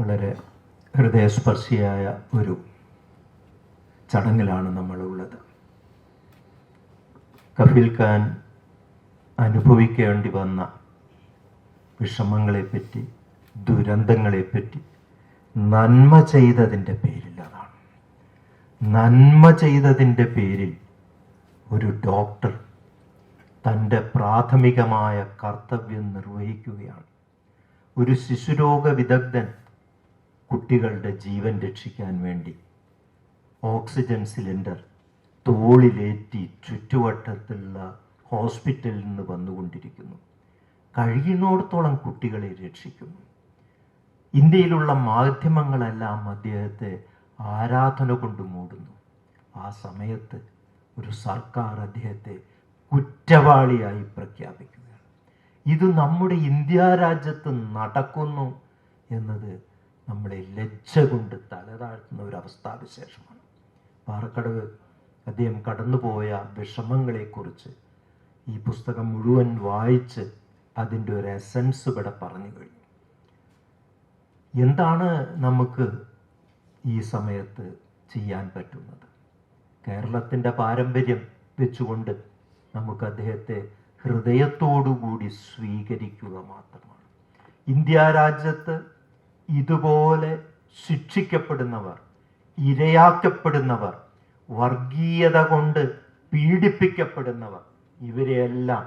വളരെ ഹൃദയസ്പർശിയായ ഒരു ചടങ്ങിലാണ് നമ്മളുള്ളത്. കഫീൽ ഖാൻ അനുഭവിക്കേണ്ടി വന്ന വിഷമങ്ങളെപ്പറ്റി ദുരന്തങ്ങളെപ്പറ്റി നന്മ ചെയ്തതിന്റെ പേരിൽ അതാണ്. നന്മ ചെയ്തതിന്റെ പേരിൽ ഒരു ഡോക്ടർ തന്റെ പ്രാഥമികമായ കർത്തവ്യം നിർവഹിക്കുകയാണ്. ഒരു ശിശുരോഗ വിദഗ്ധൻ കുട്ടികളുടെ ജീവൻ രക്ഷിക്കാൻ വേണ്ടി ഓക്സിജൻ സിലിണ്ടർ തോളിലേറ്റി ചുറ്റുവട്ടത്തുള്ള ഹോസ്പിറ്റലിൽ നിന്ന് വന്നുകൊണ്ടിരിക്കുന്നു. കഴിയുന്നിടത്തോളം കുട്ടികളെ രക്ഷിക്കുന്നു. ഇന്ത്യയിലുള്ള മാധ്യമങ്ങളെല്ലാം അദ്ദേഹത്തെ ആരാധന കൊണ്ട് മൂടുന്നു. ആ സമയത്ത് ഒരു സർക്കാർ അദ്ദേഹത്തെ കുറ്റവാളിയായി പ്രഖ്യാപിക്കുകയാണ്. ഇത് നമ്മുടെ ഇന്ത്യ രാജ്യത്ത് നടക്കുന്നു എന്നത് നമ്മളെ ലജ്ജ കൊണ്ട് തലതാഴ്ത്തുന്ന ഒരു അവസ്ഥാവിശേഷമാണ്. പാറക്കടവ് അദ്ദേഹം കടന്നുപോയ വിഷമങ്ങളെക്കുറിച്ച് ഈ പുസ്തകം മുഴുവൻ വായിച്ച് അതിന്റെ ഒരു എസൻസ് ഇവിടെ പറഞ്ഞു കഴിഞ്ഞു. എന്താണ് നമുക്ക് ഈ സമയത്ത് ചെയ്യാൻ പറ്റുന്നത്? കേരളത്തിന്റെ പാരമ്പര്യം വെച്ചുകൊണ്ട് നമുക്ക് അദ്ദേഹത്തെ ഹൃദയത്തോടുകൂടി സ്വീകരിക്കുക മാത്രമാണ്. ഇന്ത്യ രാജ്യത്ത് ഇതുപോലെ ശിക്ഷിക്കപ്പെടുന്നവർ ഇരയാക്കപ്പെടുന്നവർ വർഗീയത കൊണ്ട് പീഡിപ്പിക്കപ്പെടുന്നവർ ഇവരെയെല്ലാം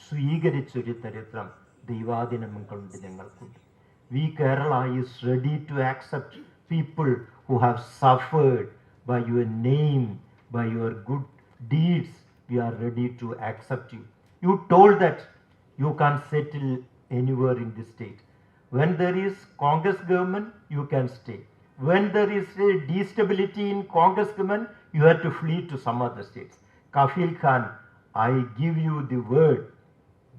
സ്വീകരിച്ചൊരു ചരിത്രം ദൈവാദിനം കൊണ്ട് ഞങ്ങൾക്കുണ്ട് we Kerala is ready to accept people who have suffered by your name, by your good deeds, we are ready to accept you. You told that you can't settle anywhere in this state. When there is Congress government, you can stay. When there is a destability in Congress government, you have to flee to some other states. Kafil Khan, I give you the word.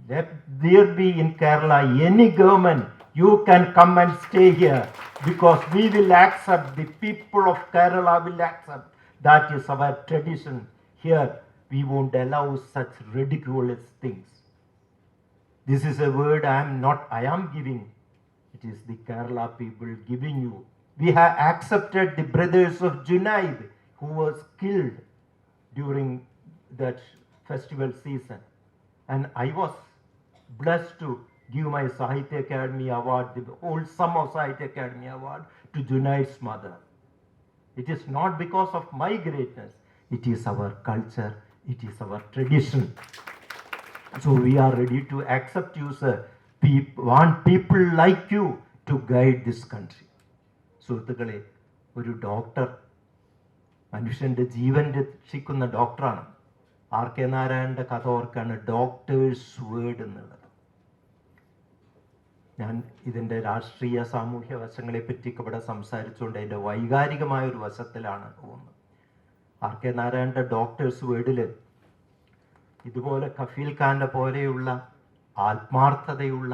Let there be in Kerala any government, you can come and stay here because we will accept, the people of Kerala will accept. That is our tradition. Here, we won't allow such ridiculous things. This is a word I am not, I am giving. It is the Kerala people giving you. We have accepted the brothers of Junaid who was killed during that festival season. And I was blessed to give my Sahitya Academy Award, the whole sum of Sahitya Academy Award to Junaid's mother. It is not because of my greatness, it is our culture, it is our tradition. So we are ready to accept you, sir. Peop- people like you to guide this country. സുഹൃത്തുക്കളെ ഒരു doctor മനുഷ്യന്റെ ജീവൻ രക്ഷിക്കുന്ന ഡോക്ടറാണ് R K നാരായണന്റെ കഥ ഓർക്കാണ് doctors word എന്നുള്ളത്. ഞാൻ ഇതിന്റെ രാഷ്ട്രീയ സാമൂഹ്യ വശങ്ങളെ പറ്റിയൊക്കെ ഇവിടെ സംസാരിച്ചുകൊണ്ട് അതിന്റെ വൈകാരികമായ ഒരു വശത്തിലാണ് പോകുന്നത്. ആർ കെ നാരായണന്റെ ഡോക്ടേഴ്സ് വേർഡിൽ ഇതുപോലെ കഫീൽ ഖാന്റെ പോലെയുള്ള ആത്മാർത്ഥതയുള്ള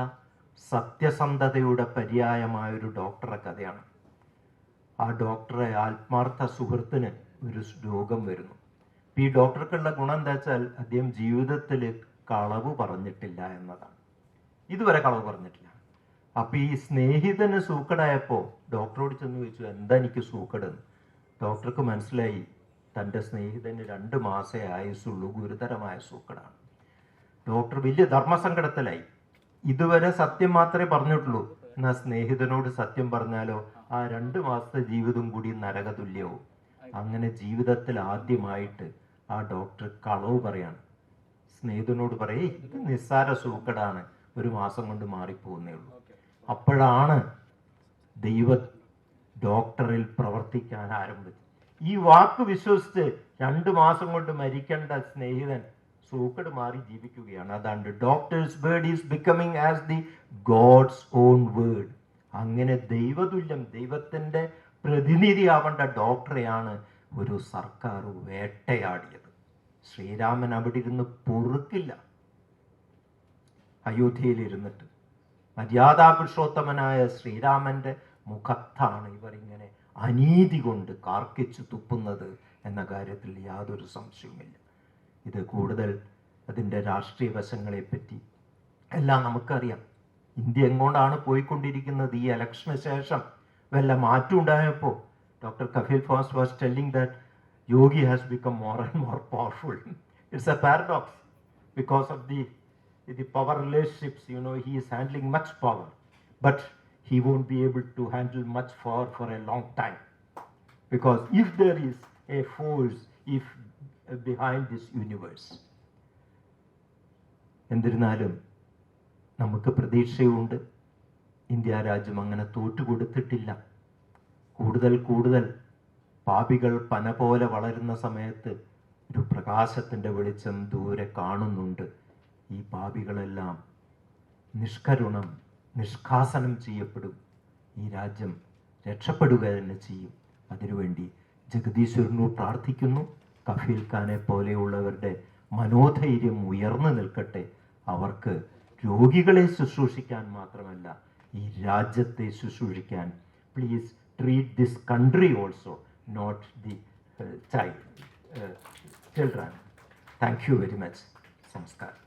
സത്യസന്ധതയുടെ പര്യായമായ ഒരു ഡോക്ടറെ കഥയാണ്. ആ ഡോക്ടറെ ആത്മാർത്ഥ സുഹൃത്തിന് ഒരു രോഗം വരുന്നു. ഈ ഡോക്ടർക്കുള്ള ഗുണം എന്താ വെച്ചാൽ അദ്ദേഹം ജീവിതത്തിൽ കളവ് പറഞ്ഞിട്ടില്ല എന്നതാണ്. ഇതുവരെ കളവ് പറഞ്ഞിട്ടില്ല. അപ്പൊ ഈ സ്നേഹിതന് സൂക്കടായപ്പോ ഡോക്ടറോട് ചെന്ന് ചോദിച്ചു എന്താ എനിക്ക് സൂക്കടെന്ന്? ഡോക്ടർക്ക് മനസ്സിലായി തന്റെ സ്നേഹിതന് രണ്ട് മാസേ ആയുസുള്ളൂ ഗുരുതരമായ സൂക്കടാണ്. ഡോക്ടർ വലിയ ധർമ്മസങ്കടത്തിലായി. ഇതുവരെ സത്യം മാത്രമേ പറഞ്ഞിട്ടുള്ളൂ. എന്നാ സ്നേഹിതനോട് സത്യം പറഞ്ഞാലോ ആ രണ്ട് മാസത്തെ ജീവിതം കൂടി നരകതുല്യവും. അങ്ങനെ ജീവിതത്തിൽ ആദ്യമായിട്ട് ആ ഡോക്ടർ കളവ് പറയാണ്. സ്നേഹിതനോട് പറയേ ഇത് നിസ്സാര സൂക്കടാണ് ഒരു മാസം കൊണ്ട് മാറിപ്പോകുന്നേ ഉള്ളൂ. അപ്പോഴാണ് ദൈവ ഡോക്ടറിൽ പ്രവർത്തിക്കാൻ ആരംഭിച്ചത്. ഈ വാക്ക് വിശ്വസിച്ച് രണ്ട് മാസം കൊണ്ട് മരിക്കേണ്ട സ്നേഹിതൻ സൂക്കട് മാറി ജീവിക്കുകയാണ്. അതാണ് doctor's word is becoming as the God's own word അങ്ങനെ ദൈവതുല്യം ദൈവത്തിന്റെ പ്രതിനിധിയാവേണ്ട ഡോക്ടറെയാണ് ഒരു സർക്കാർ വേട്ടയാടിയത്. ശ്രീരാമൻ അവിടെ ഇരുന്ന് പൊറുക്കില്ല. അയോധ്യയിൽ ഇരുന്നിട്ട് മര്യാദാപുരുഷോത്തമനായ ശ്രീരാമന്റെ മുഖത്താണ് ഇവർ ഇങ്ങനെ അനീതി കൊണ്ട് കാർക്കിച്ചു തുപ്പുന്നത് എന്ന കാര്യത്തിൽ യാതൊരു സംശയവുമില്ല. ഇത് കൂടുതൽ അതിന്റെ രാഷ്ട്രീയ വശങ്ങളെപ്പറ്റി എല്ലാം നമുക്കറിയാം ഇന്ത്യ എങ്ങോട്ടാണ് പോയിക്കൊണ്ടിരിക്കുന്നത് ഈ ഇലക്ഷന് ശേഷം വല്ല മാറ്റം ഉണ്ടായപ്പോൾ doctor Kafeel FOSS was telling that Yogi has become more and more powerful it's a paradox because of the the power relationships you know he is handling much power but he won't be able to handle much power for a long time because if there is a force if uh, this universe എന്നിരുന്നാലും നമുക്ക് പ്രതീക്ഷയുണ്ട്. India രാജ്യം അങ്ങനെ തോറ്റുകൊടുത്തിട്ടില്ല കൂടുതൽ കൂടുതൽ പാപികൾ പന പോലെ വളരുന്ന സമയത്ത് ഒരു പ്രകാശത്തിന്റെ വെളിച്ചം ദൂരെ കാണുന്നുണ്ട്. ഈ പാപികളെല്ലാം നിഷ്കരുണം നിഷ്കാസനം ചെയ്യപ്പെടും. ഈ രാജ്യം രക്ഷപ്പെടുക തന്നെ ചെയ്യും. അതിനുവേണ്ടി ജഗദീശ്വരനു പ്രാർത്ഥിക്കുന്നു. കഫീൽ ഖാനെ പോലെയുള്ളവരുടെ മനോധൈര്യം ഉയർന്നു നിൽക്കട്ടെ. അവർക്ക് രോഗികളെ ശുശ്രൂഷിക്കാൻ മാത്രമല്ല ഈ രാജ്യത്തെ ശുശ്രൂഷിക്കാൻ. Please treat this country also not the child children thank you very much നമസ്കാരം